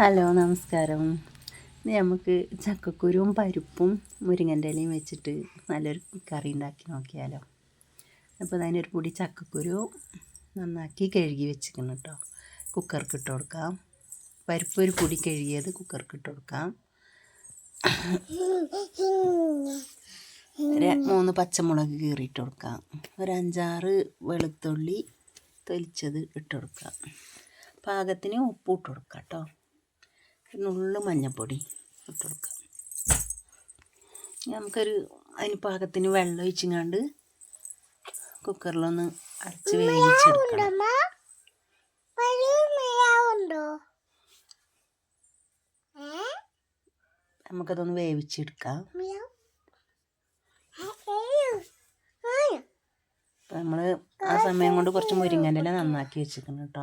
Hello നമസ്കാരം. നമുക്ക് ചക്കക്കുരുവും പരിപ്പും മുരിങ്ങന്റെ ഇലയും വെച്ചിട്ട് നല്ലൊരു കറി ഉണ്ടാക്കി നോക്കിയാലോ. അപ്പോൾ അതിനൊരു പൊടി ചക്കക്കുരു നന്നാക്കി കഴുകി വെച്ചിരിക്കണം കേട്ടോ. കുക്കർക്ക് ഇട്ട് കൊടുക്കാം. പരിപ്പ് ഒരു പൊടി കഴുകിയത് കുക്കർക്ക് ഇട്ട് കൊടുക്കാം. മൂന്ന് പച്ചമുളക് കീറിയിട്ട് കൊടുക്കാം. ഒരു അഞ്ചാറ് വെളുത്തുള്ളി തൊലിച്ചത് ഇട്ട് കൊടുക്കാം. പാകത്തിന് ഉപ്പ് ഇട്ട് കൊടുക്കാം കേട്ടോ. നുള്ളു മഞ്ഞൾപ്പൊടി ഇട്ട് കൊടുക്കാം നമുക്കൊരു അതിന് പാകത്തിന് വെള്ളം ഒഴിച്ചിങ്ങാണ്ട് കുക്കറിലൊന്ന് അടച്ച് വേവിച്ചെടുക്കണം. നമുക്കതൊന്ന് വേവിച്ചെടുക്കാം. നമ്മൾ ആ സമയം കൊണ്ട് കുറച്ച് മുരിങ്ങന്റെ നന്നാക്കി വെച്ചിരിക്കണം കേട്ടോ.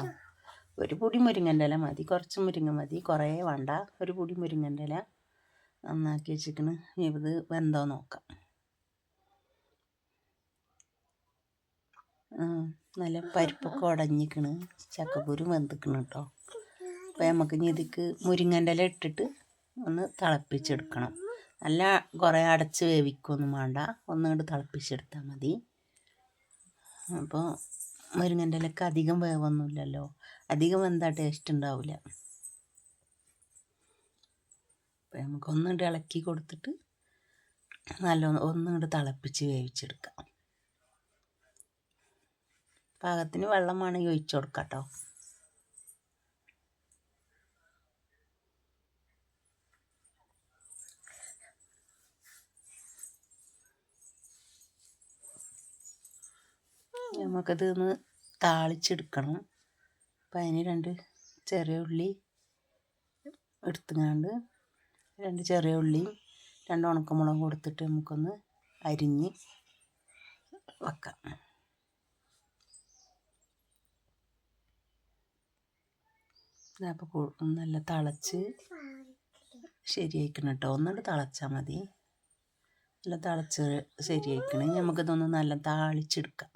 ഒരു പൊടി മുരിങ്ങന്റെ ഇല മതി കുറച്ച് മുരിങ്ങ മതി കുറേ വേണ്ട ഒരു പൊടി മുരിങ്ങന്റെ ഇല നന്നാക്കി വെച്ചിരിക്കണ്. ഇത് വെന്തോ നോക്കാം. നല്ല പരിപ്പൊക്കെ ഉടഞ്ഞിക്കണ് ചക്കക്കുരു വെന്തിക്കണം കേട്ടോ അപ്പോൾ നമുക്ക് ഇനി ഇതിക്ക് മുരിങ്ങന്റെ ഇല ഇട്ടിട്ട് ഒന്ന് തിളപ്പിച്ചെടുക്കണം. നല്ല കുറേ അടച്ച് വേവിക്കൊന്നും വേണ്ട. ഒന്നുകൊണ്ട് തിളപ്പിച്ചെടുത്താൽ മതി. അപ്പോൾ മുരിങ്ങന്റെ ഇലക്ക് അധികം വേവൊന്നുമില്ലല്ലോ അധികം എന്താ ടേസ്റ്റ് ഉണ്ടാവില്ല അപ്പം നമുക്കൊന്നുകൊണ്ട് ഇളക്കി കൊടുത്തിട്ട് നല്ല ഒന്നുകൊണ്ട് തിളപ്പിച്ച് വേവിച്ചെടുക്കാം. പാകത്തിന് വെള്ളം വേണമെങ്കിൽ ഒഴിച്ചു കൊടുക്കാം കേട്ടോ നമുക്കത് ഒന്ന് താളിച്ചെടുക്കണം. അപ്പം അതിന് രണ്ട് ചെറിയ ഉള്ളി എടുത്തുങ്ങാണ്ട് രണ്ട് ചെറിയ ഉള്ളിയും രണ്ട് ഉണക്കമുളകും കൊടുത്തിട്ട് നമുക്കൊന്ന് അരിഞ്ഞ് വെക്കാം. അപ്പോൾ നല്ല തിളച്ച് ശരിയായിക്കണം കേട്ടോ ഒന്നുകൊണ്ട് തിളച്ചാൽ മതി. നല്ല തിളച്ച് ശരിയായിക്കണേ. നമുക്കിതൊന്ന് നല്ല താളിച്ചെടുക്കാം.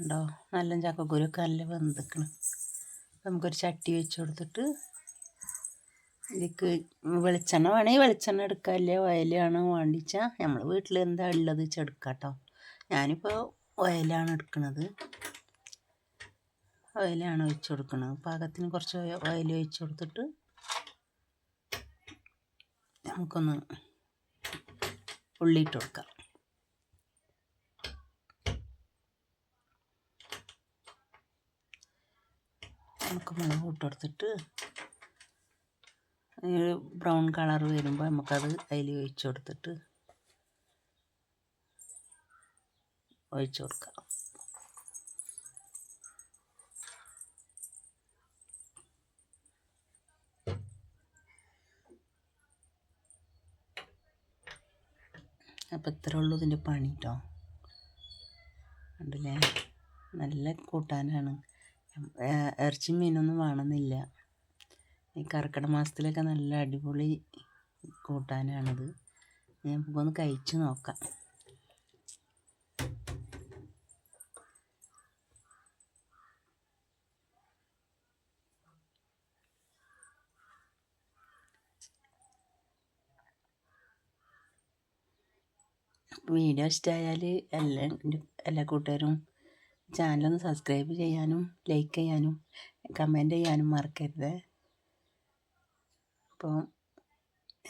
ഉണ്ടോ? നല്ല ചക്കക്കുരുക്കെ നല്ല വെന്തിക്കണം. നമുക്കൊരു ചട്ടി വെച്ച് കൊടുത്തിട്ട് ഇതിക്ക് വെളിച്ചെണ്ണ വേണമെങ്കിൽ വെളിച്ചെണ്ണ എടുക്കാം അല്ലേ ഓയിലാണ് വേണ്ടിച്ചാൽ നമ്മൾ വീട്ടിൽ എന്താ ഉള്ളത് വെച്ചാൽ കേട്ടോ ഞാനിപ്പോൾ ഓയിലാണ് എടുക്കുന്നത് ഓയിലാണ് ഒഴിച്ച് കൊടുക്കുന്നത് പാകത്തിന് കുറച്ച് ഓയിൽ ഒഴിച്ച് കൊടുത്തിട്ട് നമുക്കൊന്ന് ഉള്ളിയിട്ട് കൊടുക്കാം. നമുക്ക് മുളക് ഇട്ടെടുത്തിട്ട് ബ്രൗൺ കളർ വരുമ്പോൾ നമുക്കത് അതിൽ ഒഴിച്ചു കൊടുത്തിട്ട് ഒഴിച്ചു കൊടുക്കാം. അപ്പോൾ ഇത്രേ ഉള്ളൂ ഇതിന്റെ പണി കേട്ടോ ഞാൻ നല്ല കൂട്ടാനാണ്. ഇറച്ചി മീനൊന്നും വേണമെന്നില്ല. ഈ കർക്കിടക മാസത്തിലൊക്കെ നല്ല അടിപൊളി കൂട്ടാനാണിത്. ഒന്ന് കഴിച്ചു നോക്കാം. വീഡിയോ ഇഷ്ടമായാൽ എല്ലാ എല്ലാ കൂട്ടുകാരും ചാനലൊന്ന് സബ്സ്ക്രൈബ് ചെയ്യാനും ലൈക്ക് ചെയ്യാനും കമന്റ് ചെയ്യാനും മറക്കരുത്. അപ്പോൾ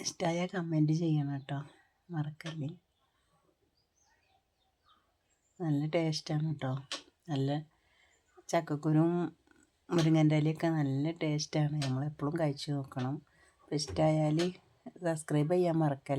ഇഷ്ടമായ കമന്റ് ചെയ്യണം കേട്ടോ. മറക്കരുത്. നല്ല ടേസ്റ്റാണ് കേട്ടോ. നല്ല ചക്കക്കുരും മുരിങ്ങന്റെ നല്ല ടേസ്റ്റാണ്. നമ്മളെപ്പോഴും കഴിച്ചു നോക്കണം. അപ്പോൾ ഇഷ്ടമായാൽ സബ്സ്ക്രൈബ് ചെയ്യാൻ മറക്കല്ല.